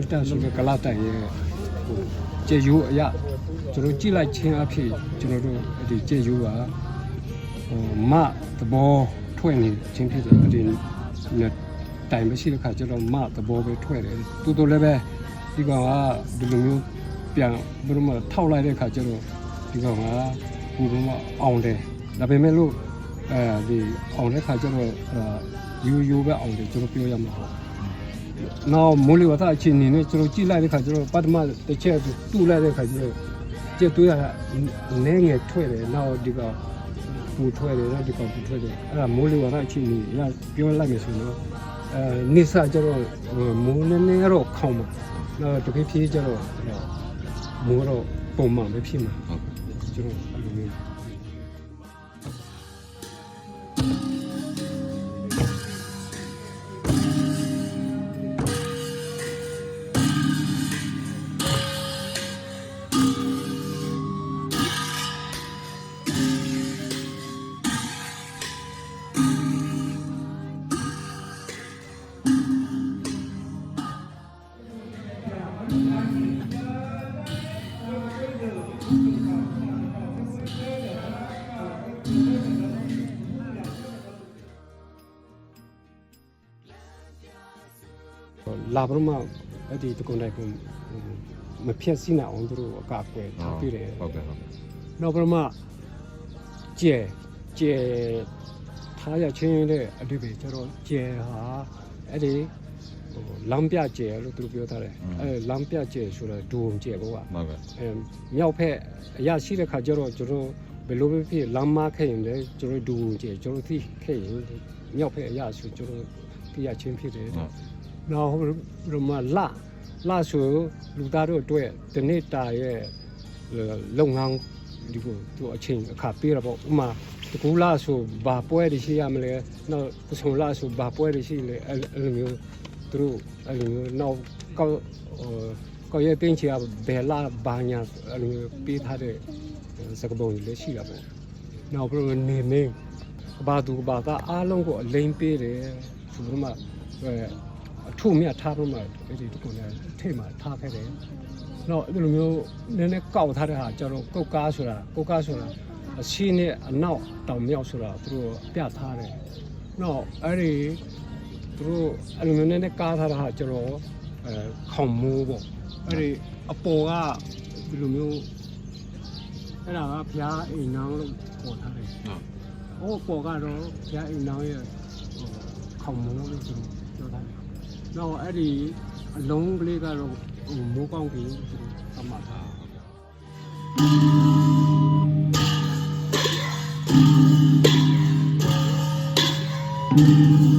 တ်တဆိုတဲ့ကလာတိုင်ရဲ့ဟိုကျေယူအရာကျွန်တော်ကြည့်လိုက်ချင်းအဖြစ်ကျွန်တော်တို့ဒီကျေယူကဟိုမသဘောထွက်နေချင်းဖြစ်တယ်ဒီနဲ့တိုင်မရှိတဲ့ခါကျတော့မသဘောပဲထွက်တယ်တူတူလည်းပဲဒီကောင်ကဒီလိုမျိုးပြန်ဘယ်လိုမှထောက်လိုက်တဲ့ခါကျတော့ဒီကောင်ကဘူဘမအောင်တယ်ဒါပေမဲ့လို့အဲဒီအောင်တဲ့ခါကျတော့ယူယူပဲအောင်တယ်ကျွန်တော်ပြောရမှာပေါ့ နောက်မိုးလေဝသအခြေအနေနဲ့ကျွန်တော်ကြည့်လိုက်တဲ့ခါကျတော့ပတ်တမတစ်ချက်တူလိုက်တဲ့ခါကျတော့ကျက်သွေးရနဲငယ်ထွက်တယ်နောက်ဒီကပူထွက်တယ်နောက်ဒီကပူထွက်တယ်အဲ့ဒါမိုးလေဝသအခြေအနေရပြောလိုက်မယ်ဆိုတော့အဲနိစ္စကျတော့မိုးနည်းနည်းတော့ခေါင်းမှာနောက်တဖြည်းဖြည်းကျတော့မိုးတော့ပုံမှန်ပဲဖြစ်မှာဟုတ်ကျွန်တော်အဲ့လိုမျိုး လာဘရမအဲ့ဒီတကုံတိုင်းကိုမဖြတ်စီးနိုင်အောင်သူတို့အကာအကွယ်ထားပြတယ်ဟုတ်ကဲ့ဟုတ်ကဲ့နောက်ပရမကျဲကျဲထားရချင်းတဲ့အဓိပ္ပာယ်ကျတော့ကျဲဟာအဲ့ဒီဟိုလမ်းပြကျဲလို့သူတို့ပြောထားတယ်အဲလမ်းပြကျဲဆိုတော့ဒုံကျဲဘောကဟုတ်ကဲ့အဲမြောက်ဖက်အရာရှိတဲ့ခါကျတော့ကျွန်တော်ဘယ်လိုပဲဖြစ်လမ်းမခဲ့ရင်လည်းကျွန်တော်ဒုံကျဲကျွန်တော်သိခဲ့ရင်မြောက်ဖက်အရာဆိုကျွန်တော်သိရချင်းဖြစ်တယ်ဟုတ် နောက်ဟိုရမလာလာဆိုလူသားတို့အတွက်ဒီနေ့တာရဲ့လုပ်ငန်းဒီကိုသူအချိန်အခါပေးရပေါ့ဥမာတကူလာဆိုဘာပွဲတွေရှိရမလဲနောက်ပစုံလာဆိုဘာပွဲတွေရှိလဲအဲ့အဲ့လိုမျိုးသူတို့အဲ့လိုမျိုးနောက်ကောက်ဟိုကောက်ရဲ့ပင်းချီကဘယ်လာဘာညာအဲ့လိုမျိုးပေးထားတဲ့စကပုံတွေလည်းရှိတာပေါ့နောက်ပြီးတော့နေမင်းဘာသူဘာသာအားလုံးကိုအလိမ်ပေးတယ်ဆိုတော့မှ အဲအထုမြတ်ထားဖို့မှအဲ့ဒီတကုံနဲ့ထိတ်မှထားခဲ့တယ်။နောက်အဲ့လိုမျိုးနည်းနည်းကောက်ထားတဲ့ဟာကျတော့ကုတ်ကားဆိုတာကုတ်ကားဆိုတာအရှိနဲ့အနောက်တောင်မြောက်ဆိုတာသူတို့ပြထားတယ်။နောက်အဲ့ဒီသူတို့အဲ့လိုမျိုးနည်းနည်းကားထားတဲ့ဟာကျတော့အဲခေါင်မိုးပေါ့။အဲ့ဒီအပေါ်ကဒီလိုမျိုးအဲ့ဒါကဘုရားအိမ်နောင်လို့ပေါ်ထားတယ်ဟုတ်။ဟိုပေါ်ကတော့ဘုရားအိမ်နောင်ရဲ့ဟိုခေါင်မိုးလို့သူတို့ပြောထားတယ် တော့အဲ့ဒီအလုံးကလေးကတော့မိုးကောင်းပြီသတ်မှတ်ထားပါ